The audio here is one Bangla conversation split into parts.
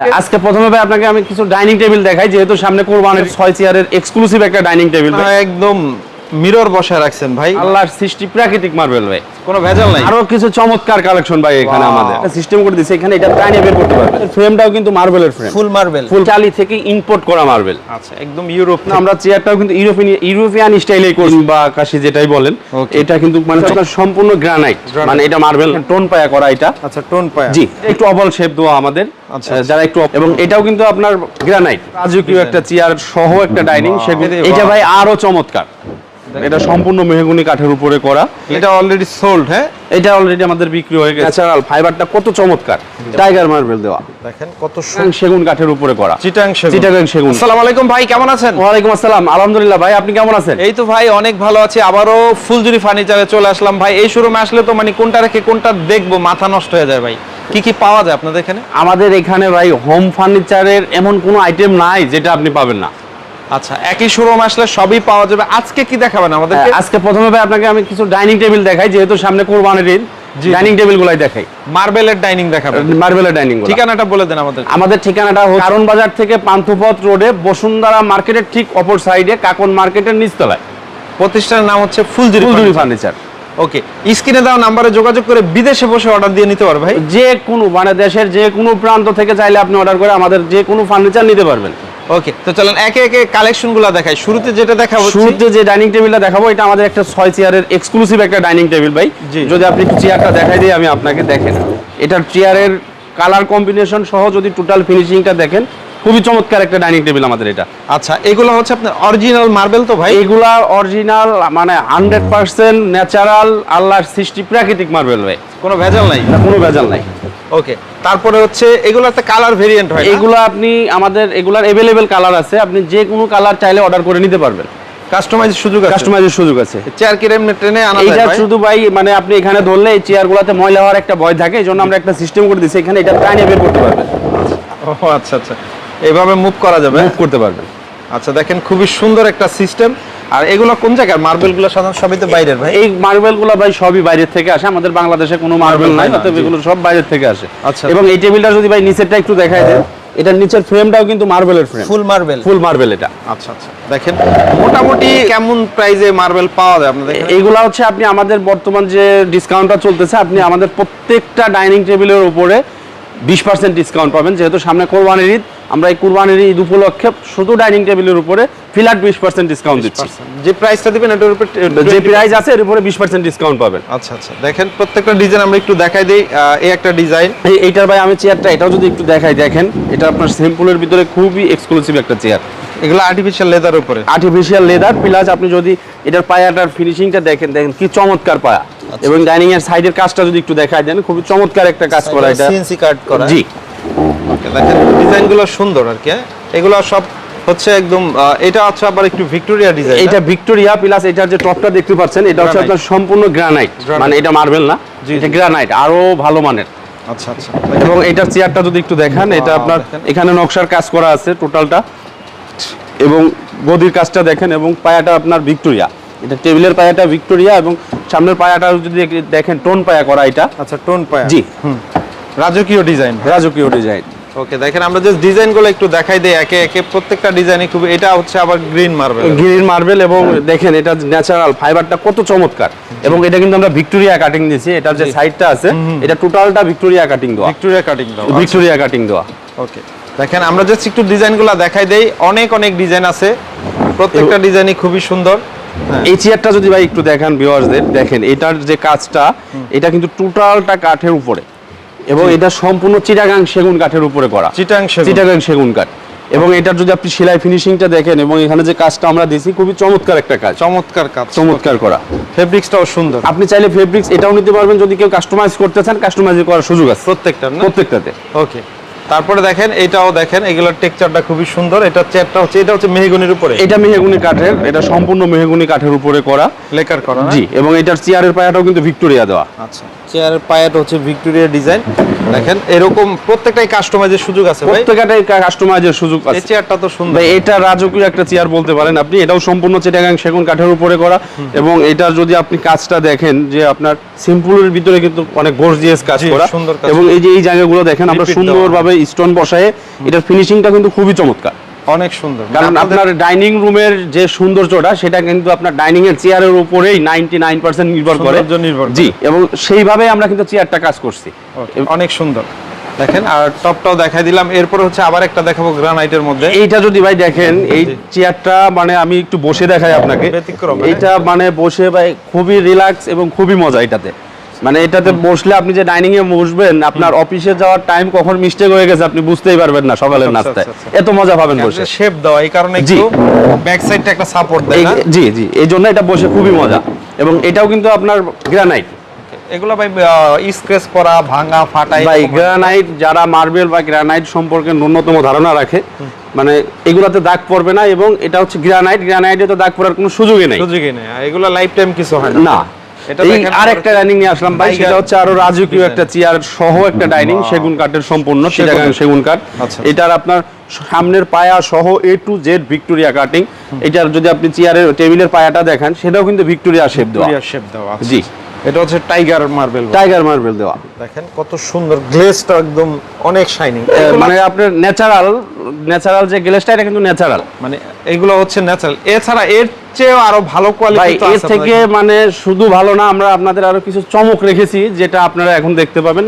আজকে প্রথমে ভাই আপনাকে আমি কিছু ডাইনিং টেবিল দেখাই যেহেতু সামনে কোরবানের ছয় চেয়ারের এক্সক্লুসিভ একটা ডাইনিং টেবিল একদম। মিরর বসায় রাখছেন ভাই। আল্লাহর সৃষ্টি প্রাকৃতিক মার্বেল ভাই। কোনো ভেজাল নাই। আরও কিছু চমৎকার কালেকশন ভাই এখানে আমাদের। সিস্টেম করে দিয়েছে এখানে এটা প্রায় বের করতে পারবে। ফ্রেমটাও কিন্তু মার্বেলের ফ্রেম ফুল মার্বেল ফুল চালি থেকে ইম্পোর্ট করা মার্বেল আচ্ছা একদম ইউরোপ না আমরা চেয়ারটাও কিন্তু ইউরোপিয়ান ইউরোপিয়ান স্টাইলেই করি বা আকাশি যেটাই বলেন এটা কিন্তু মানে সম্পূর্ণ গ্রানাইট মানে এটা মার্বেল টোন পায়া করা এটা। আচ্ছা টোন পায়া। জি একটু অবল শেপ দেওয়া আমাদের। আচ্ছা, যারা একটু এবং এটাও কিন্তু আপনার গ্রানাইট রাজকীয় একটা চেয়ার সহ একটা ডাইনিং সেগুলো এটা ভাই আরও চমৎকার। এটা সম্পূর্ণ মেহগুনি কাঠের উপরে করা। এটা অলরেডি সোল্ড হ্যাঁ? এটা অলরেডি আমাদের বিক্রি হয়ে গেছে। ন্যাচারাল ফাইবারটা কত চমৎকার। টাইগার মার্বেল দেওয়া। দেখেন কত সেগুন কাঠের উপরে করা। চিটাং সেগুন। চিটাগাং সেগুন। আসসালামু আলাইকুম ভাই কেমন আছেন? ওয়ালাইকুম আসসালাম। আলহামদুলিল্লাহ ভাই আপনি কেমন আছেন? এই তো ভাই অনেক ভালো আছি। আবারও ফুলজুরি ফার্নিচারে চলে আসলাম ভাই। এই শোরুমে আসলে তো মানে কোনটা রেখে কোনটা দেখব মাথা নষ্ট হয়ে যায় ভাই। কি কি পাওয়া যায় আপনাদের এখানে? আমাদের এখানে ভাই হোম ফার্নিচারের এমন কোনো আইটেম নাই যেটা আপনি পাবেন না। আচ্ছা একই শোরুম আসলে সবই পাওয়া যাবে। আজকে কি দেখাবেন আমাদেরকে? হ্যাঁ, আজকে প্রথমে ভাই আপনাকে আমি কিছু ডাইনিং টেবিল দেখাই যেহেতু সামনে কোরবানির ঈদ ডাইনিং টেবিল গুলাই দেখাই। মার্বেলের ডাইনিং দেখাবেন। মার্বেলের ডাইনিং ঠিকানাটা বলে দেন আমাদের। আমাদের ঠিকানাটা হচ্ছে কারণ বাজার থেকে পান্থপথ রোডে বসুন্ধরা মার্কেটের ঠিক অপর সাইডে কাকন মার্কেটের নিচতলায়। প্রতিষ্ঠানের নাম হচ্ছে Phuljuri Phuljuri furniture. Furniture. Okay স্ক্রিনে দেওয়া নাম্বারে যোগাযোগ করে বিদেশে বসে অর্ডার দিয়ে নিতে পারবে ভাই। যে কোনো মানে দেশের যে কোনো প্রান্ত থেকে চাইলে আপনি অর্ডার করে আমাদের যে কোনো ফার্নিচার নিতে পারবেন। ওকে তো চলেন একে একে কালেকশনগুলো দেখাই। শুরুতে যেটা দেখাবো শুরুতে যে ডাইনিং টেবিলটা দেখাবো এটা আমাদের একটা ছয় চেয়ারের এক্সক্লুসিভ একটা ডাইনিং টেবিল ভাই। যদি আপনি একটু চেয়ারটা দেখাই দিই আমি আপনাকে দেখেন এটার চেয়ারের কালার কম্বিনেশন সহ যদি টোটাল ফিনিশিংটা দেখেন খুবই চমৎকার একটা ডাইনিং টেবিল আমাদের এটা। আচ্ছা এগুলো হচ্ছে আপনার অরিজিনাল মার্বেল তো ভাই? এইগুলা অরিজিনাল মানে হান্ড্রেড পার্সেন্ট ন্যাচারাল আল্লাহর সৃষ্টি প্রাকৃতিক মার্বেল ভাই। কোনো ভেজাল নাই? কোনো ভেজাল নাই। ওকে তারপরে হচ্ছে এগুলো একটা কালার ভেরিয়েন্ট হয় এগুলো আপনি আমাদের এগুলার এভেলেবেল কালার আছে আপনি যে কোনো কালার চাইলে অর্ডার করে নিতে পারবেন। কাস্টমাইজ সুযোগ আছে? কাস্টমাইজের সুযোগ আছে। চেয়ার কি এমনি ট্রেনে আনা এইটা শুধু ভাই মানে আপনি এখানে ধরলে এই চেয়ারগুলোতে ময়লা হওয়ার একটা ভয় থাকে এই জন্য আমরা একটা সিস্টেম করে দিচ্ছি এখানে এটা প্রাণী বের করতে পারবেন। ও আচ্ছা আচ্ছা। এইভাবে মুভ করা যাবে। মুভ করতে পারবেন আচ্ছা দেখেন খুবই সুন্দর একটা সিস্টেম আর এগুলো কোন জায়গার মার্বেলগুলো সাধারণত সবই তো বাইরের ভাই। এই মার্বেলগুলো ভাই সবই বাইরের থেকে আসে। আমাদের বাংলাদেশে কোনো মার্বেল নাই হয় অতএব এগুলো সব বাইরের থেকে আসে। আচ্ছা। এবং এই টেবিলটা যদি ভাই নিচেরটা একটু দেখায় দেন এটার নিচের ফ্রেমটাও কিন্তু মার্বেলের frame full marble full marble এটা। আচ্ছা আচ্ছা। দেখেন মোটামুটি কেমন প্রাইসে মার্বেল পাওয়া যায় আপনাদের? এইগুলা হচ্ছে আপনি আমাদের বর্তমান যে ডিসকাউন্টটা চলতেছে আপনি আমাদের প্রত্যেকটা ডাইনিং টেবিলের উপরে বিশ পার্সেন্ট ডিসকাউন্ট পাবেন। যেহেতু সামনে কোরবানির ঈদ আমরা এই কোরবানির ঈদ উপলক্ষে শুধু ডাইনিং টেবিলের উপরে ফিলাট বিশ পার্সেন্ট ডিসকাউন্ট দিচ্ছি। যে প্রাইসটা দিবেন এটার উপর যে প্রাইস আছে এর উপরে বিশ পার্সেন্ট ডিসকাউন্ট পাবেন। আচ্ছা আচ্ছা। দেখেন প্রত্যেকটা ডিজাইন আমরা একটু দেখাই দিই। এই একটা ডিজাইন। এই এইটার ভাই আমি চেয়ারটা এটাও যদি একটু দেখাই দেখেন এটা আপনার সিম্পলের ভিতরে খুবই এক্সক্লুসিভ একটা চেয়ার। এগুলো আর্টিফিশিয়াল লেদার উপরে। আর্টিফিশিয়াল লেদার প্লাস আপনি যদি এটার পায়াটার ফিনিশিংটা দেখেন দেখেন কি চমৎকার পায়া। এবং ডাইনিং এর সাইডের কাজটা যদি একটু দেখাই দেন খুবই চমৎকার একটা কাজ করা এটা। সিএনসি কাট করা। জি। দেখেন ডিজাইনগুলো সুন্দর আর কি হ্যাঁ? এগুলো সব হচ্ছে একদম এটা হচ্ছে আবার একটু ভিক্টোরিয়া ডিজাইন এটা ভিক্টোরিয়া প্লাস এটার যে টপটা দেখতে পাচ্ছেন এটা হচ্ছে. আপনার সম্পূর্ণ গ্রানাইট মানে এটা মার্বেল না এটা গ্রানাইট আরও ভালো মানের। আচ্ছা আচ্ছা। এবং এটার চেয়ারটা যদি একটু দেখান এটা আপনার এখানে নকশার কাজ করা আছে টোটালটা এবং গদির কাজটা দেখেন এবং পায়াটা আপনার ভিক্টোরিয়া। এটা টেবিলের পায়াটা ভিক্টোরিয়া এবং সামনের পায়াটা যদি দেখেন টোন পায়া করা এটা। আচ্ছা টোন পায়া। জি। রাজকীয় ডিজাইন রাজকীয় ডিজাইন ওকে দেখেন আমরা যে ডিজাইনগুলো একটু দেখাই দেই। একে একে প্রত্যেকটা ডিজাইনই খুব এটা হচ্ছে আবার গ্রিন মার্বেল গ্রিন মার্বেল এবং দেখেন এটা ন্যাচারাল ফাইবারটা কত চমৎকার। এবং এটা কিন্তু আমরা ভিক্টোরিয়া কাটিং দিয়েছি। এটার যে সাইডটা আছে এটা টোটালটা ভিক্টোরিয়া কাটিং দেওয়া। ভিক্টোরিয়া কাটিং দেওয়া ভিক্টোরিয়া কাটিং দেওয়া। ওকে দেখেন আমরা জাস্ট একটু ডিজাইনগুলো দেখাই দেই। অনেক অনেক ডিজাইন আছে। প্রত্যেকটা ডিজাইনই খুবই সুন্দর। হ্যাঁ। এই চেয়ারটা যদি ভাই একটু দেখান ভিউয়ার্সদের দেখেন এটার যে কাজটা এটা কিন্তু টোটালটা কাঠের উপরে। এবং এটা সম্পূর্ণ চিটাগাং সেগুন কাঠের উপরে করা। চিটাং। চিটাগাং সেগুন কাঠ। এবং এটার যদি আপনি সেলাই ফিনিশিংটা দেখেন এবং এখানে যে কাজটা আমরা দিয়েছি খুবই চমৎকার একটা কাজ। চমৎকার কাজ। চমৎকার করা। ফেব্রিক্সটাও সুন্দর। আপনি চাইলে ফেব্রিক্স এটাও নিতে পারবেন যদি কেউ কাস্টমাইজ করতে চান কাস্টমাইজ করার সুযোগ আছে। প্রত্যেকটা প্রত্যেকটাতে। ওকে। তারপরে দেখেন এটাও দেখেন এগুলোর টেক্সচারটা খুবই সুন্দর। এটা চেয়ারটা হচ্ছে এটা হচ্ছে মেহগনির উপরে। এটা মেহগুনি কাঠের এটা সম্পূর্ণ মেহগুনি কাঠের উপরে করা। লেকার করা? জি এবং এটার চেয়ারের পায়াটাও কিন্তু ভিক্টোরিয়া দেওয়া। আচ্ছা। চেয়ারের পায়ের হচ্ছে ভিক্টোরিয়া ডিজাইন। দেখেন এরকম প্রত্যেকটাই কাস্টমাইজের সুযোগ আছে ভাই। প্রত্যেকটাই কাস্টমাইজের সুযোগ এই আছে। চেয়ারটা তো সুন্দর। ভাই এটা রাজকীয় একটা চেয়ার বলতে পারেন আপনি। এটাও সম্পূর্ণ চিটাগাং সেগুন কাঠের উপরে করা। এবং এটার যদি আপনি কাজটা দেখেন যে আপনার সিম্পলের ভিতরে কিন্তু অনেক গর্জিয়াস কাজ করা। সুন্দর এবং এই যে এই জায়গাগুলো দেখেন আমরা সুন্দরভাবে স্টোন বসায়ে এটার ফিনিশিংটা কিন্তু খুবই চমৎকার। অনেক সুন্দর। কারণ আপনার ডাইনিং রুমের যে সৌন্দর্যটা সেটা কিন্তু আপনার ডাইনিং এর চেয়ারের উপরেই নাইনটি নাইন পার্সেন্ট নির্ভর করে। নির্ভর জি এবং সেইভাবে আমরা কিন্তু চেয়ারটা কাজ করছি। অনেক সুন্দর। দেখেন আর টপটাও দেখাই দিলাম। এরপর হচ্ছে আবার একটা দেখাবো গ্রানাইটের মধ্যে। এইটা যদি ভাই দেখেন এই চেয়ারটা মানে আমি একটু বসে দেখাই আপনাকে। মানে? এইটা মানে বসে ভাই খুবই রিল্যাক্স এবং খুবই মজা এটাতে মানে এটাতে বসলে আপনি যে ডাইনিং এ বসবেন আপনার অফিসে যাওয়ার টাইম কখন মিস্টেক হয়ে গেছে আপনি বুঝতেই পারবেন না সকালের আচ্ছা, নাস্তায়। আচ্ছা, আচ্ছা। এত মজা পাবেন বসে। শেপ দেওয়া এই কারণে একটু ব্যাক সাইডটা একটা সাপোর্ট দেয় না? জি জি। এই জন্য এটা বসে খুবই মজা। এবং এটাও কিন্তু আপনার গ্রানাইট এগুলো ভাই স্ক্র্যাচ করা ভাঙা ফাটা ভাই গ্রানাইট যারা মার্বেল বা গ্রানাইট সম্পর্কে ন্যূনতম ধারণা রাখে মানে এগুলাতে দাগ পড়বে না এবং এটা হচ্ছে গ্রানাইট গ্রানাইটে তো দাগ পড়ার কোনো সুযোগই নেই। সুযোগই নেই। এগুলো লাইফ টাইম কিছু হয় না। এই আরেকটা ডাইনিং নিয়ে আসলাম ভাই সেটা হচ্ছে আরও রাজকীয় একটা চেয়ার সহ একটা ডাইনিং সেগুন কাঠের সম্পূর্ণ সেগুন। চিটাগাং সেগুন কাঠ আচ্ছা। এটার আপনার সামনের পায়া সহ A to Z Victoria cutting এটার যদি আপনি চেয়ারের টেবিলের পায়াটা দেখেন সেটাও কিন্তু ভিক্টোরিয়া শেপ দেওয়া শেপ দেওয়া জি। এটা হচ্ছে টাইগার মার্বেল টাইগার মার্বেল দেওয়া। দেখেন কত সুন্দর গ্লেজটা একদম অনেক শাইনিং মানে আপনার ন্যাচারাল ন্যাচারাল যে গ্লেসটা এটা কিন্তু ন্যাচারাল মানে এগুলো হচ্ছে ন্যাচারাল এছাড়া এর চেয়েও আরও ভালো কোয়ালিটি এর থেকে মানে শুধু ভালো না আমরা আপনাদের আরও কিছু চমক রেখেছি যেটা আপনারা এখন দেখতে পাবেন।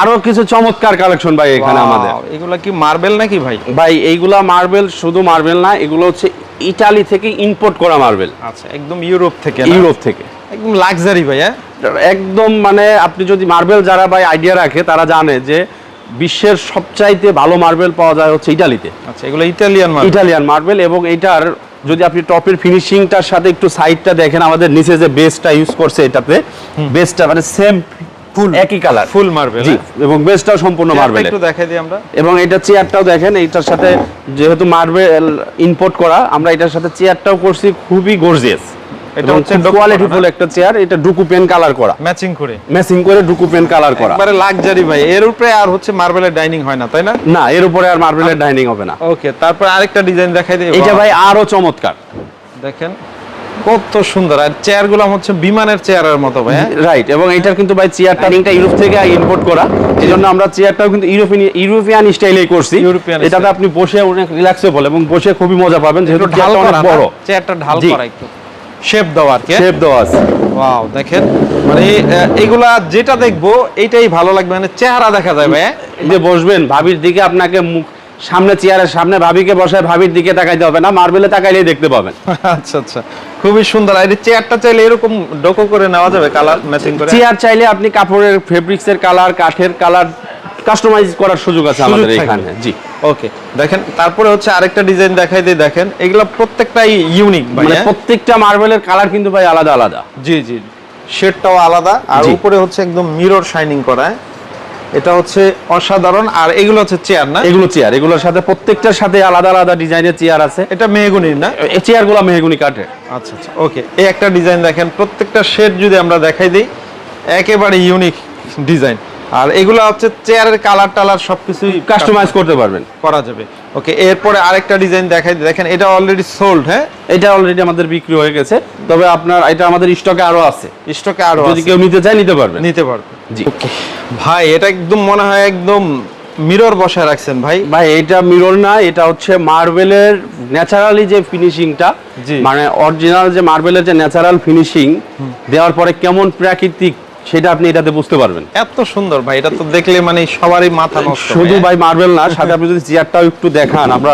আরও কিছু চমৎকার কালেকশন ভাই এখানে আমাদের। এগুলো কি মার্বেল নাকি ভাই? ভাই এইগুলা মার্বেল শুধু মার্বেল না এগুলো হচ্ছে ইটালি থেকে ইম্পোর্ট করা মার্বেল আচ্ছা একদম ইউরোপ থেকে ইউরোপ থেকে। একদম লাক্সারি ভাই হ্যাঁ? একদম মানে আপনি যদি মার্বেল যারা ভাই আইডিয়া রাখে তারা জানে যে বিশ্বের সবচাইতে ভালো মার্বেল পাওয়া যায় হচ্ছে ইটালিতে আচ্ছা এগুলো ইতালিয়ান মার্বেল ইটালিয়ান মার্বেল এবং এটার যদি আপনি টপের ফিনিশিংটার সাথে একটু সাইডটা দেখেন আমাদের নিচে যে বেসটা ইউজ করছে এটাতে বেসটা মানে সেম ফুল একই কালার ফুল মার্বেল জি এবং বেসটাও সম্পূর্ণ মার্বেল একটু দেখাই দিই আমরা। এবং এটা চেয়ারটাও দেখেন এটার সাথে যেহেতু মার্বেল ইম্পোর্ট করা আমরা এটার সাথে চেয়ারটাও করছি খুবই গর্জিয়াস এটা এটা হচ্ছে ডুকু কোয়ালিটিফুল একটা চেয়ার এটা ডুকু পেন কালার করা। ম্যাচিং করে। ম্যাচিং করে ডুকু পেন কালার করা। একবারে লাক্সারি ভাই। এর উপরে আর হচ্ছে মার্বেলের ডাইনিং হয় না তাই না? না এর উপরে আর মার্বেলের ডাইনিং হবে না। ওকে তারপর আরেকটা ডিজাইন দেখাই দিই এটা ভাই আরও চমৎকার। দেখেন কত সুন্দর। আর চেয়ারগুলো হচ্ছে বিমানের চেয়ারের মতো ভাই হ্যাঁ? রাইট এবং এটার কিন্তু ভাই চেয়ার চেয়ারটা ইউরোপ থেকে ইম্পোর্ট করা। এই জন্য আমরা চেয়ারটাও কিন্তু ইউরোপিয়ান ইউরোপিয়ান স্টাইলেই করছি। এটাতে আপনি বসে অনেক রিল্যাক্সেবল এবং বসে খুবই মজা পাবেন যেহেতু চেয়ারটা অনেক বড়। চেয়ারটা ঢাল করা একটু। শেপ দেওয়া আর কি শেপ দেওয়া আছে। ওয়াও দেখেন মানে এগুলা যেটা দেখব এইটাই ভালো লাগবে মানে চেহারা দেখা ভাই হ্যাঁ? যে বসবেন ভাবির দিকে আপনাকে মুখ সামনে চেয়ারের সামনে ভাবিকে বসায় ভাবির দিকে তাকাইতে হবে না মার্বেলে তাকাইলেই দেখতে পাবেন। আচ্ছা আচ্ছা খুবই সুন্দর। আর চেয়ারটা চাইলে এরকম ডোকো করে নেওয়া যাবে কালার ম্যাচিং করে? চেয়ার চাইলে আপনি কাপড়ের ফেব্রিক্স এর কালার কাঠের কালার কাস্টমাইজ করার সুযোগ আছে আমাদের এখানে জি। ওকে দেখেন তারপরে হচ্ছে আরেকটা ডিজাইন দেখাই দিই দেখেন এগুলো প্রত্যেকটাই ইউনিক মানে হ্যাঁ? প্রত্যেকটা মার্বেলের কালার কিন্তু ভাই আলাদা আলাদা। জি জি শেডটাও আলাদা আর উপরে হচ্ছে একদম মিরর শাইনিং করা। হ্যাঁ? এটা হচ্ছে অসাধারণ আর এগুলো হচ্ছে চেয়ার না? এগুলো চেয়ার এগুলোর সাথে প্রত্যেকটার সাথে আলাদা আলাদা ডিজাইনের চেয়ার আছে। এটা মেহগুনির না? এই চেয়ারগুলো মেহগুনি কাঠের। আচ্ছা আচ্ছা ওকে এই একটা ডিজাইন দেখেন প্রত্যেকটা শেড যদি আমরা দেখাই দিই একেবারে ইউনিক ডিজাইন আর এগুলো হচ্ছে চেয়ারের কালার টালার সবকিছুই কাস্টমাইজ করতে পারবেন। করা যাবে। ওকে এরপরে আরেকটা ডিজাইন দেখাই দেখেন এটা অলরেডি সোল্ড হ্যাঁ? এটা অলরেডি আমাদের বিক্রি হয়ে গেছে। তবে আপনার এটা আমাদের স্টকে আরও আছে। স্টকে আরও যদি কেউ নিতে চায় নিতে পারবে। নিতে পারবে। জি। ওকে ভাই এটা একদম মনে হয় একদম মিরর বসায় রাখছেন ভাই। ভাই এটা মিরর না এটা হচ্ছে মার্বেলের ন্যাচারালি যে ফিনিশিংটা মানে অরিজিনাল যে মার্বেলের যে ন্যাচারাল ফিনিশিং দেওয়ার পরে কেমন প্রাকৃতিক সেটা আপনি এটাতে বুঝতে পারবেন। এত সুন্দর ভাই এটা তো দেখলে মানে সবারই মাথা নষ্ট শুধু ভাই, মার্বেল না সাথে আপনি যদি চেয়ারটাও একটু দেখান আমরা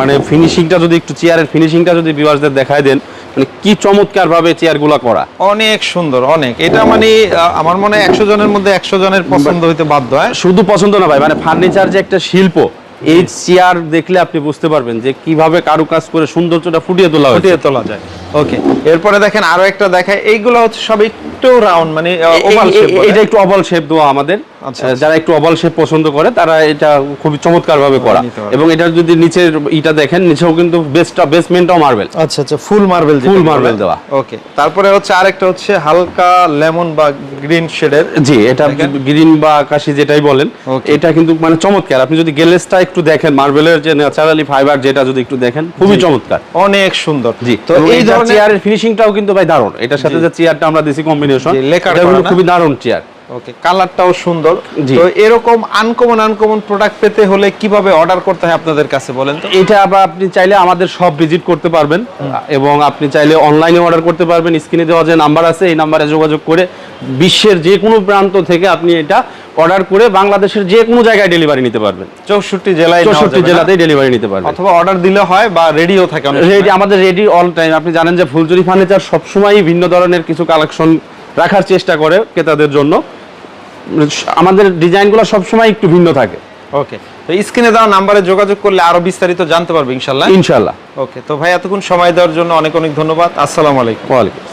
মানে ফিনিশিংটা যদি একটু চেয়ারের ফিনিশিংটা যদি ভিউয়ার্সদের দেখায় দেন মানে কি চমৎকার ভাবে চেয়ারগুলো করা। অনেক সুন্দর অনেক। এটা মানে আমার মনে হয় একশো জনের মধ্যে একশো জনের পছন্দ হইতে বাধ্য হয়? শুধু পছন্দ না ভাই মানে ফার্নিচার যে একটা শিল্প এই চেয়ার দেখলে আপনি বুঝতে পারবেন যে কীভাবে কারুকাজ করে সৌন্দর্যটা ফুটিয়ে তোলা ফুটিয়ে তোলা যায়। ওকে এরপরে দেখেন আরও একটা দেখায়। এইগুলো হচ্ছে সব একটু রাউন্ড মানে ওভাল শেপ এটা একটু ওভাল শেপ দেওয়া আমাদের। যারা একটু অবল শেপ পছন্দ করে তারা এটা খুবই চমৎকার ভাবে করা এবং এটার যদি নিচের ইটা দেখেন নিচেও কিন্তু বেসটা বেসমেন্টটাও মার্বেল আচ্ছা আচ্ছা ফুল মার্বেল Full marble দেওয়া। ওকে তারপরে হচ্ছে আরেকটা হচ্ছে হালকা লেমন বা গ্রিন শেডের। জি এটা গ্রিন বা আকাশি যেটাই বলেন এটা কিন্তু মানে চমৎকার। আপনি যদি গ্লেসটা একটু দেখেন মার্বেলের যে ন্যাচারালি ফাইবার যেটা যদি একটু দেখেন খুবই চমৎকার। অনেক সুন্দর। জি তো এই ধরনের চেয়ারের ফিনিশিংটাও কিন্তু ভাই দারুণ। এটার সাথে যে চেয়ারটা আমরা দিছি কম্বিনেশন এটা খুবই দারুণ চেয়ার ওকে কালারটাও সুন্দর। তো এরকম আনকমন আনকমন প্রোডাক্ট পেতে হলে কীভাবে অর্ডার করতে হয় আপনাদের কাছে বলেন তো? এটা আবার আপনি চাইলে আমাদের সব ভিজিট করতে পারবেন এবং আপনি চাইলে অনলাইনে অর্ডার করতে পারবেন। স্ক্রিনে দেওয়া যে নাম্বার আছে এই নাম্বারে যোগাযোগ করে বিশ্বের যে কোনো প্রান্ত থেকে আপনি এটা অর্ডার করে বাংলাদেশের যে কোনো জায়গায় ডেলিভারি নিতে পারবেন। চৌষট্টি জেলায় চৌষট্টি জেলাতেই ডেলিভারি নিতে পারবেন। অথবা অর্ডার দিলে হয় বা রেডিও থাকে রেডি আমাদের রেডি অল টাইম আপনি জানেন যে ফুলচুরি ফার্নিচার সবসময়ই ভিন্ন ধরনের কিছু কালেকশন রাখার চেষ্টা করে ক্রেতাদের জন্য। আমাদের ডিজাইনগুলো সবসময় একটু ভিন্ন থাকে। ওকে তো স্ক্রিনে দেওয়া নাম্বারে যোগাযোগ করলে আরও বিস্তারিত জানতে পারবে ইনশাল্লাহ ইনশাল্লাহ ওকে তো ভাই এতক্ষণ সময় দেওয়ার জন্য অনেক অনেক ধন্যবাদ। আসসালামু আলাইকুম। ওয়ালাইকুম